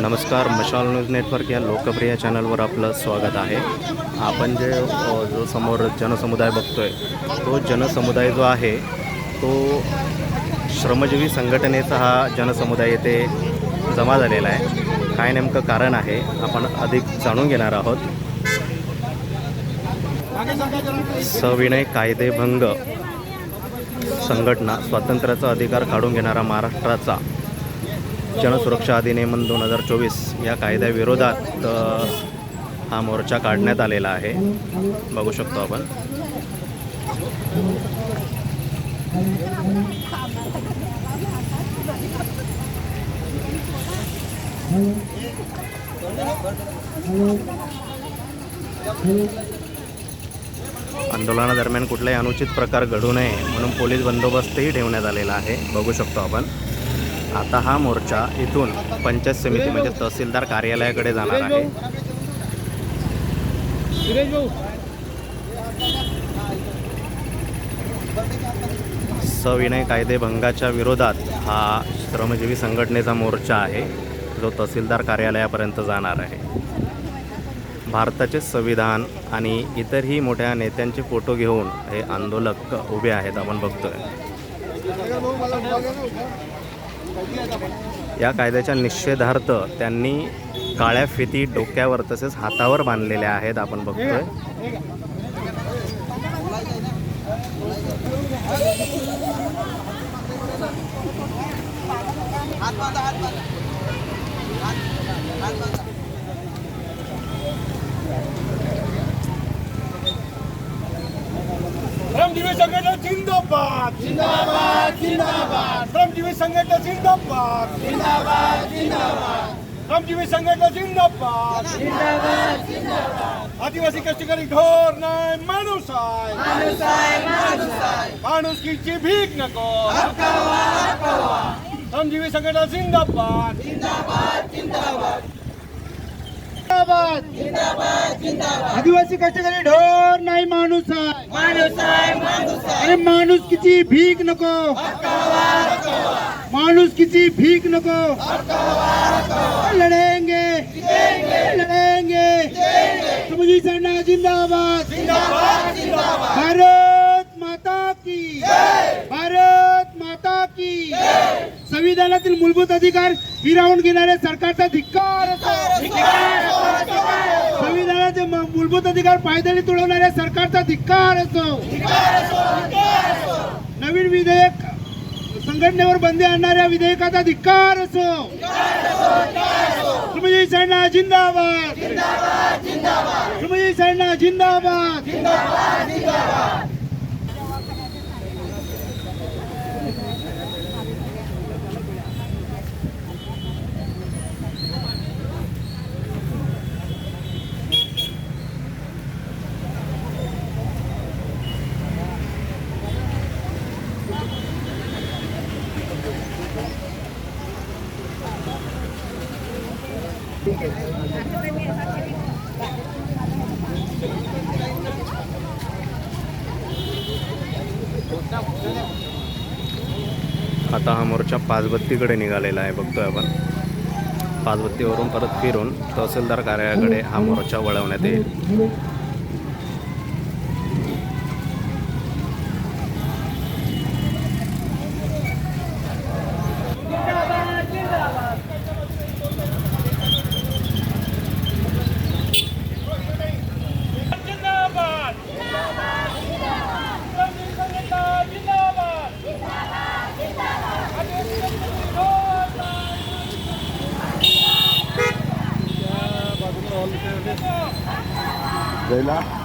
नमस्कार मशाल news network या लोकप्रिय चॅनलवर आपलं स्वागत आहे. आपण जे जो समोर जनसमुदाय बघतो आहे तो जनसमुदाय जो आहे तो श्रमजीवी संघटनेचा हा जनसमुदाय येथे जमा झालेला आहे. काय नेमकं कारण आहे आपण अधिक जाणून घेणार आहोत. सविनय कायदेभंग संघटना स्वातंत्र्याचा अधिकार काढून घेणारा महाराष्ट्राचा जनसुरक्षा अधिनियमन दोन हजार चोवीस या कायद्याविरोधात हा मोर्चा काढण्यात आलेला आहे. बघू शकतो आपण. आंदोलनादरम्यान कुठलाही अनुचित प्रकार घडू नये म्हणून पोलीस बंदोबस्तही ठेवण्यात आलेला आहे. बघू शकतो आपण. आता हा मोर्चा इथून पंचायत समिती म्हणजे तहसीलदार कार्यालयाकडे जाणार आहे. सविनय कायदेभंगाच्या विरोधात हा श्रमजीवी संघटनेचा मोर्चा आहे. जो तहसीलदार कार्यालयापर्यंत जाणार आहे. भारताचे संविधान आणि इतरही मोठ्या नेत्यांचे फोटो घेऊन हे आंदोलक उभे आहेत आपण बघतोय. या कायद्याच्या निषेधार्थ त्यांनी काळ्या फिती डोक्यावर तसेच हातावर बांधलेल्या आहेत आपण बघतोय. हात संघटना जिंदाबाद. जिंदाबाद जिंदाबाद. श्रमजीवी संघटना जिंदाबाद. जिंदाबाद जिंदाबाद. श्रमजीवी संघटना जिंदाबाद. जिंदाबाद जिंदाबाद. आदिवासी कष्टकरी ढोर नाही माणूस आहे. माणुसकीची भीक नको. श्रमजीवी संघटना जिंदाबाद. जिंदाबाद. जिंदाबाद. आदिवासी कष्टकरी ढोर नाही माणूस आहे. माणूस आहे अरे माणूस किती भीक नको. माणूस किती भीक नको. लढेंगे. लढेंगे. समजी सेना जिंदाबाद. भारत माता की. भारत माता की. संविधानातील मूलभूत अधिकार हिरावून घेणाऱ्या सरकारचा धिक्कार असो. संविधानाचे मूलभूत अधिकार पायदळी तुडवणाऱ्या सरकारचा धिक्कार असो नवीन विधेयक संघटनेवर बंदी आणणाऱ्या विधेयकाचा धिक्कार असो श्रीमती सेना जिंदाबाद. श्रीमती सेना जिंदाबाद. आता हा मोर्चा पाचबत्तीकडे निघालेला आहे बघतोय आपण. पाचबत्तीवरून परत फिरून तहसीलदार कार्यालयाकडे हा मोर्चा वळवण्यात येईल. Welle